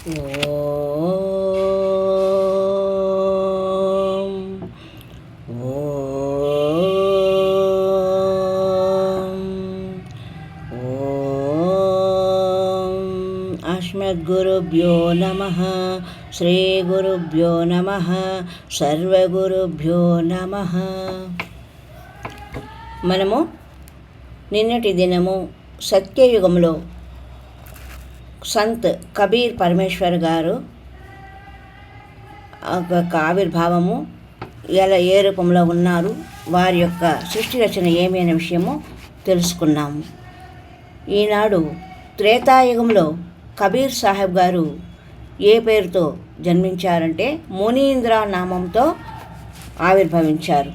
ఓం. ఓం. ఓం అస్మద్గురుభ్యో నమ. శ్రీగురుభ్యో నమ. సర్వగురుభ్యో నమ. మనము నిన్నటి దినము సత్యయుగంలో సంత్ కబీర్ పరమేశ్వర్ గారు యొక్క ఆవిర్భావము ఎలా ఏ రూపంలో ఉన్నారు వారి యొక్క సృష్టి రచన ఏమి అనే విషయము తెలుసుకున్నాము. ఈనాడు త్రేతాయుగంలో కబీర్ సాహెబ్ గారు ఏ పేరుతో జన్మించారంటే మునీంద్ర నామంతో ఆవిర్భవించారు.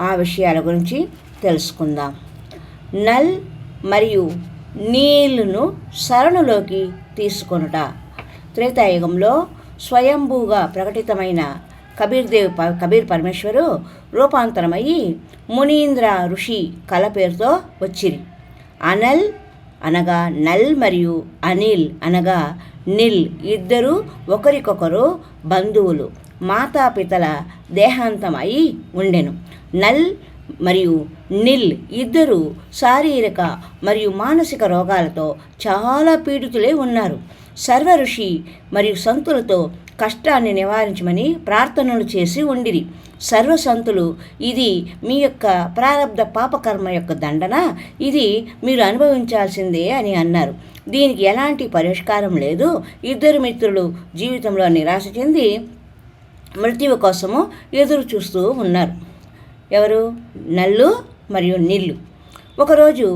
ఆ విషయాల గురించి తెలుసుకుందాం. నల్ మరియు నీళ్ళను శరణులోకి తీసుకొనుట. త్రేతాయుగంలో స్వయంభూగా ప్రకటితమైన కబీర్దేవ్ ప- కబీర్ పరమేశ్వరు రూపాంతరమయ్యి మునీంద్ర ఋషి కళ పేరుతో వచ్చిరి. అనల్ అనగా నల్ మరియు అనిల్ అనగా నిల్ ఇద్దరు ఒకరికొకరు బంధువులు. మాతాపితల దేహాంతం అయి ఉండెను. నల్ మరియు నిల్ ఇద్దరు శారీరక మరియు మానసిక రోగాలతో చాలా పీడితులే ఉన్నారు. సర్వ ఋషి మరియు సంతులతో కష్టాన్ని నివారించమని ప్రార్థనలు చేసి ఉండిరి. సర్వసంతులు ఇది మీ యొక్క ప్రారంభ పాపకర్మ యొక్క దండన? ఇది మీరు అనుభవించాల్సిందే అని అన్నారు. దీనికి ఎలాంటి పరిష్కారం లేదు. ఇద్దరు మిత్రులు జీవితంలో నిరాశ చెంది మృత్యువు కోసము ఎదురు చూస్తూ ఉన్నారు. ఎవరు? నల్లు మరియు నీళ్ళు ఒకరోజు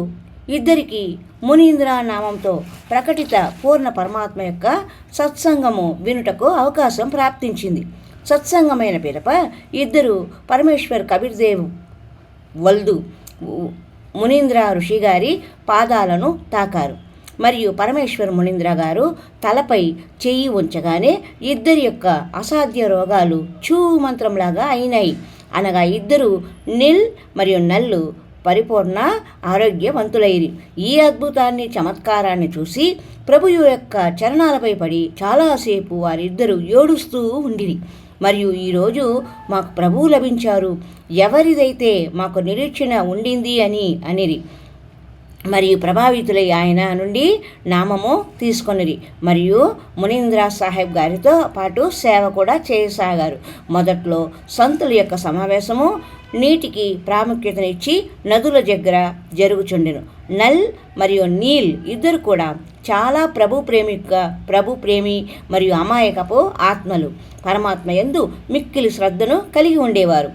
ఇద్దరికి మునీంద్ర నామంతో ప్రకటిత పూర్ణ పరమాత్మ యొక్క సత్సంగము వినుటకు అవకాశం ప్రాప్తించింది. సత్సంగమైన పిలప ఇద్దరు పరమేశ్వర్ కబీర్దేవ్ వల్దు మునీంద్ర ఋషి గారి పాదాలను తాకారు. మరియు పరమేశ్వర్ మునీంద్ర గారు తలపై చేయి ఉంచగానే ఇద్దరి యొక్క అసాధ్య రోగాలు చూ మంత్రంలాగా అయినాయి. అనగా ఇద్దరు నిల్ మరియు నల్లు పరిపూర్ణ ఆరోగ్యవంతులైరి. ఈ అద్భుతాన్ని చమత్కారాన్ని చూసి ప్రభువు యొక్క చరణాలపై పడి చాలాసేపు వారిద్దరూ ఏడుస్తూ ఉండిరి. మరియు ఈరోజు మాకు ప్రభువు లభించారు. ఎవరిదైతే మాకు నిరీక్షణ ఉండింది అని అనిరి. మరియు ప్రభావితులై ఆయన నుండి నామము తీసుకొనిరి. మరియు మునీంద్ర సాహెబ్ గారితో పాటు సేవ కూడా చేయసాగారు. మొదట్లో సంతుల యొక్క సమావేశము నీటికి ప్రాముఖ్యతనిచ్చి నదుల దగ్గర జరుగుచుండెను. నల్ మరియు నీల్ ఇద్దరు కూడా చాలా ప్రభు ప్రేమిక ప్రభు ప్రేమి మరియు అమాయకపు ఆత్మలు. పరమాత్మ ఎందు మిక్కిలి శ్రద్ధను కలిగి ఉండేవారు.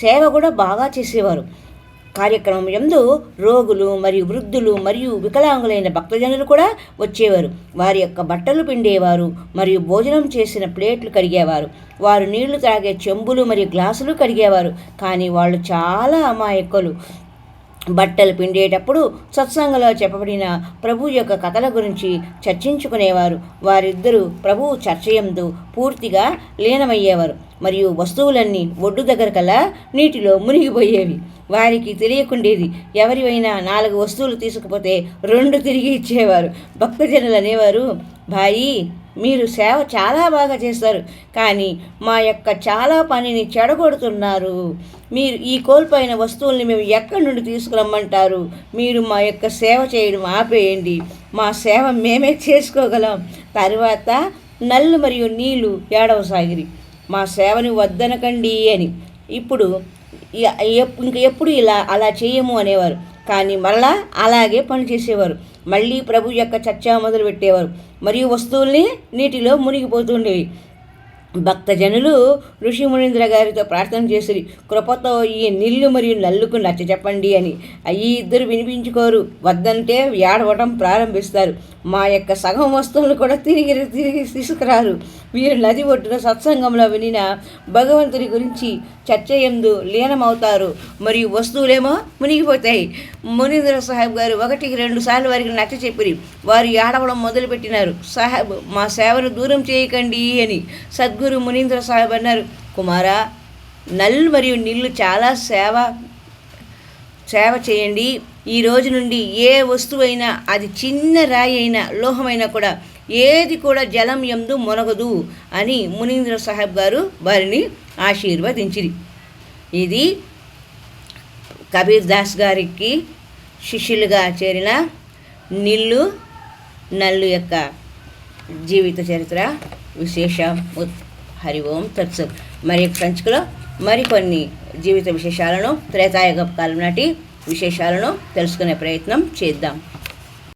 సేవ కూడా బాగా చేసేవారు. కార్యక్రమం ఎందు రోగులు మరియు వృద్ధులు మరియు వికలాంగులైన భక్తజనులు కూడా వచ్చేవారు. వారి యొక్క బట్టలు పిండేవారు మరియు భోజనం చేసిన ప్లేట్లు కడిగేవారు. వారు నీళ్ళు తాగే చెంబులు మరియు గ్లాసులు కడిగేవారు. కానీ వాళ్ళు చాలా అమాయకులు. బట్టలు పిండేటప్పుడు సత్సంగంలో చెప్పబడిన ప్రభు యొక్క కథల గురించి చర్చించుకునేవారు. వారిద్దరూ ప్రభు చర్చయందు పూర్తిగా లీనమయ్యేవారు. మరియు వస్తువులన్నీ ఒడ్డు దగ్గర కల్లా నీటిలో మునిగిపోయేవి. వారికి తెలియకుండేది ఎవరివైనా నాలుగు వస్తువులు తీసుకుపోతే రెండు తిరిగి ఇచ్చేవారు. భక్తజనులు అనేవారు భాయి మీరు సేవ చాలా బాగా చేస్తారు కానీ మా యొక్క చాలా పనిని చెడగొడుతున్నారు. మీరు ఈ కోల్పోయిన వస్తువుల్ని మేము ఎక్కడి నుండి తీసుకురమ్మంటారు? మీరు మా యొక్క సేవ చేయడం ఆపేయండి. మా సేవ మేమే చేసుకోగలం. తర్వాత నల్లు మరియు నీళ్ళు ఏడవసాగిరి మా సేవని వద్దనకండి అని. ఇప్పుడు ఇంక ఎప్పుడు ఇలా అలా చేయము అనేవారు. కానీ మరలా అలాగే పనిచేసేవారు మళ్ళీ ప్రభు యొక్క చర్చ మొదలు పెట్టేవారు మరియు వస్తువుల్ని నీటిలో మునిగిపోతుండేవి. భక్తజనులు ఋషి మునీంద్ర గారితో ప్రార్థన చేసిరి కృపతో ఈ నీళ్ళు మరియు నల్లుకు నచ్చ చెప్పండి అని. ఈ ఇద్దరు వినిపించుకోరు. వద్దంటే ఏడవటం ప్రారంభిస్తారు. మా యొక్క సగం వస్తువులు కూడా తిరిగి తిరిగి తీసుకురారు. వీరు నది ఒడ్డున సత్సంగంలో వినిన భగవంతుని గురించి చర్చయందు లీనమవుతారు. మరియు వస్తువులేమో మునిగిపోతాయి. మునీంద్ర సాహెబ్ గారు ఒకటికి రెండు సార్లు వారికి నచ్చ చెప్పిరి. వారు ఏడవడం మొదలుపెట్టినారు. సాహెబ్ మా సేవను దూరం చేయకండి అని సద్గురు మునీంద్ర సాహెబ్ అన్నారు. కుమారా నల్ మరియు నీళ్ళు చాలా సేవ సేవ చేయండి. ఈ రోజు నుండి ఏ వస్తువైనా అది చిన్న రాయి అయినా లోహమైనా కూడా ఏది కూడా జలం ఎందు మునగదు అని మునీంద్ర సాహెబ్ గారు వారిని ఆశీర్వదించిరి. ఇది కబీర్ దాస్ గారికి శిష్యులుగా చేరిన నిల్లు నల్లు యొక్క జీవిత చరిత్ర విశేష. హరి ఓం తత్సత్. మరి సంచికలో మరికొన్ని జీవిత విశేషాలను త్రేతాయుగ కాలం నాటి విశేషాలను తెలుసుకునే ప్రయత్నం చేద్దాం.